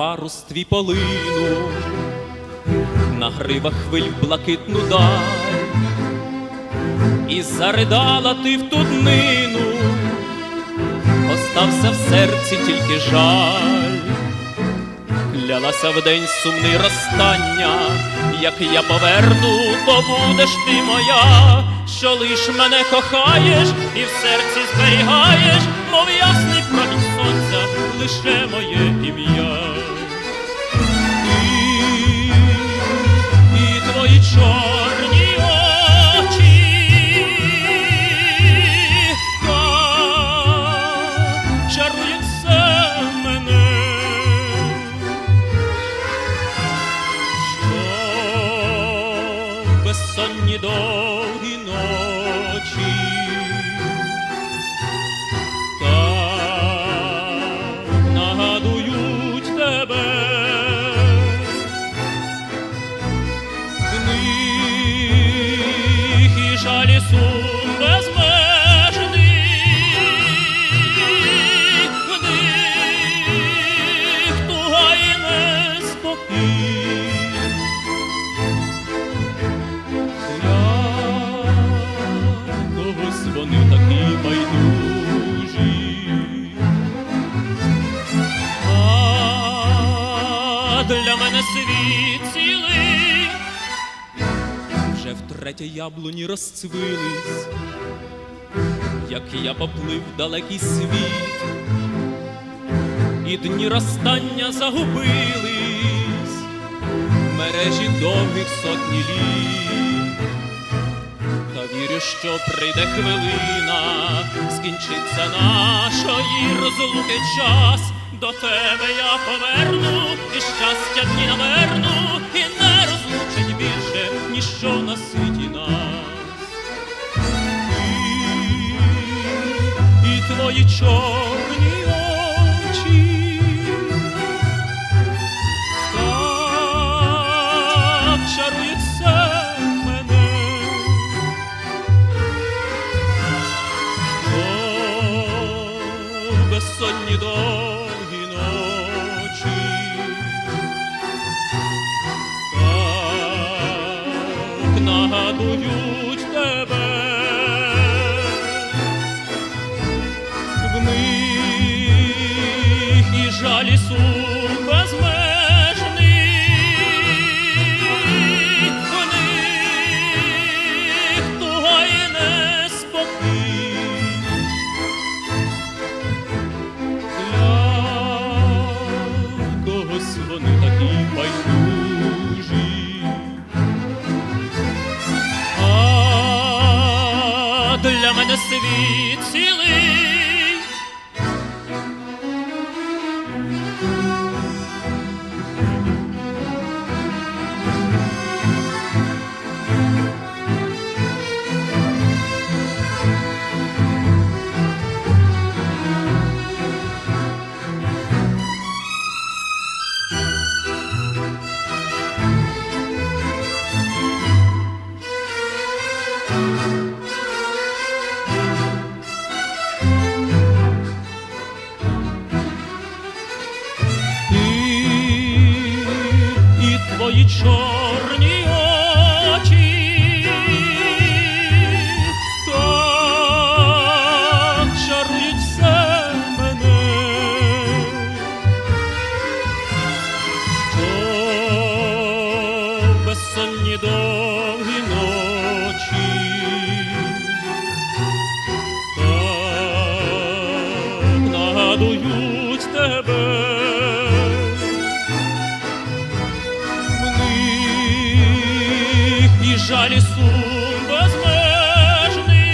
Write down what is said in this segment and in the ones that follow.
парус твій полину, на гривах хвиль блакитну даль, і заридала ти в ту днину, остався в серці тільки жаль, клялася в день сумний розстання, як я поверну, то будеш ти моя, що лиш мене кохаєш і в серці зберігаєш, мов ясний промінь сонця, лише моє ім'я. Безсонні довгі ночі. Так нагадують тебе. В них і жалі сум для мене світ цілий вже втретє яблуні розцвились, як я поплив далекий світ, і дні розстання загубились в мережі довгих сотні літ. Та вірю, що прийде хвилина, скінчиться нашої розлуки час. До тебе я поверну, і щастя дні наверну, і не розлучить більше ніщо на світі нас. І, і твої чорні очі. Так чарують мене. О, безсонні довгі Так нагадують тебе. В них і жалі сум світ цілий. Чорні очі. Мене. Що безсонні довгі ночі. Так тебе. І сум безмежний.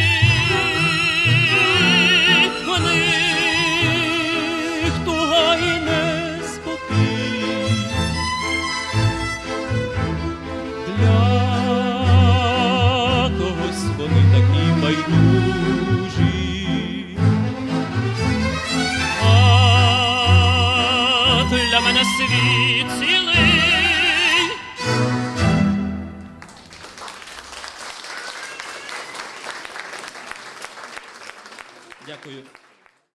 В них туга і неспокій. Для когось вони такі байдужі. А для мене світ Дякую.